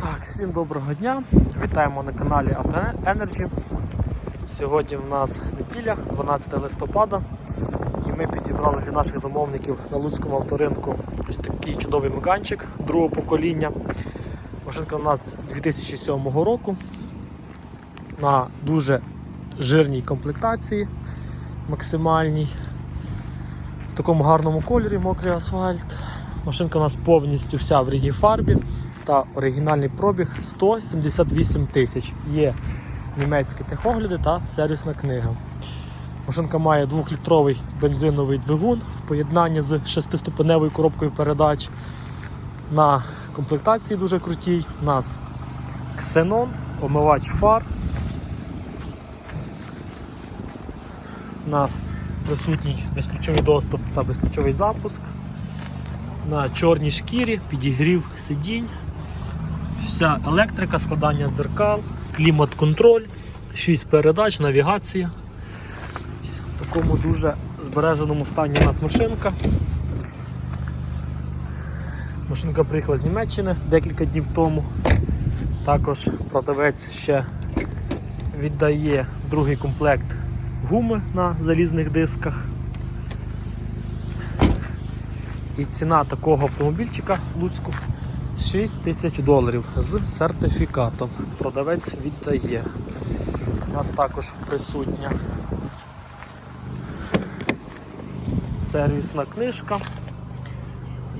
Так, всім доброго дня. Вітаємо на каналі Auto Energy. Сьогодні в нас неділя, 12 листопада. І ми підібрали для наших замовників на Луцькому авторинку ось такий чудовий меганчик другого покоління. Машинка у нас 2007 року на дуже жирній комплектації, максимальній. В такому гарному кольорі мокрий асфальт. Машинка у нас повністю вся в рідній фарбі та оригінальний пробіг 178 тисяч. Є німецькі техогляди та сервісна книга. Машинка має 2-літровий бензиновий двигун в поєднанні з 6-ступеневою коробкою передач. На комплектації дуже крутій. У нас ксенон, омивач фар. У нас присутній безключовий доступ та безключовий запуск. На чорній шкірі підігрів сидінь, вся електрика, складання дзеркал, клімат-контроль, 6 передач, навігація. В такому дуже збереженому стані у нас машинка. Машинка приїхала з Німеччини декілька днів тому. Також продавець ще віддає другий комплект гуми на залізних дисках. І ціна такого автомобільчика в Луцьку 6 тисяч доларів з сертифікатом. Продавець віддає. У нас також присутня сервісна книжка,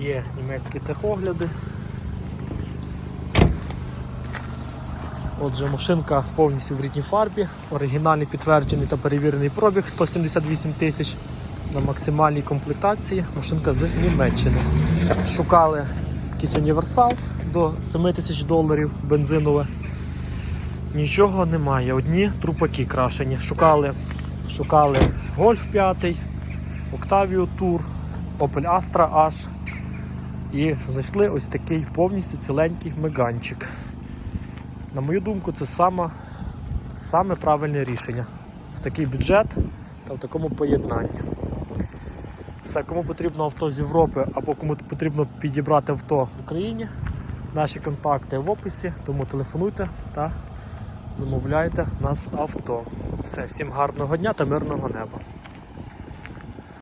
є німецькі техогляди. Отже, машинка повністю в рідній фарбі, оригінальний підтверджений та перевірений пробіг 178 тисяч на максимальній комплектації. Машинка з Німеччини. Шукали якийсь універсал до 7 тисяч доларів бензинове. Нічого немає. Одні трупаки крашені. Шукали, шукали Golf 5, Octavia Tour, Opel Astra H. І знайшли ось такий повністю ціленький меганчик. На мою думку, це саме, саме правильне рішення в такий бюджет та в такому поєднанні. Все, кому потрібно авто з Європи або кому потрібно підібрати авто в Україні, наші контакти в описі, тому телефонуйте та замовляйте нас авто. Все, всім гарного дня та мирного неба.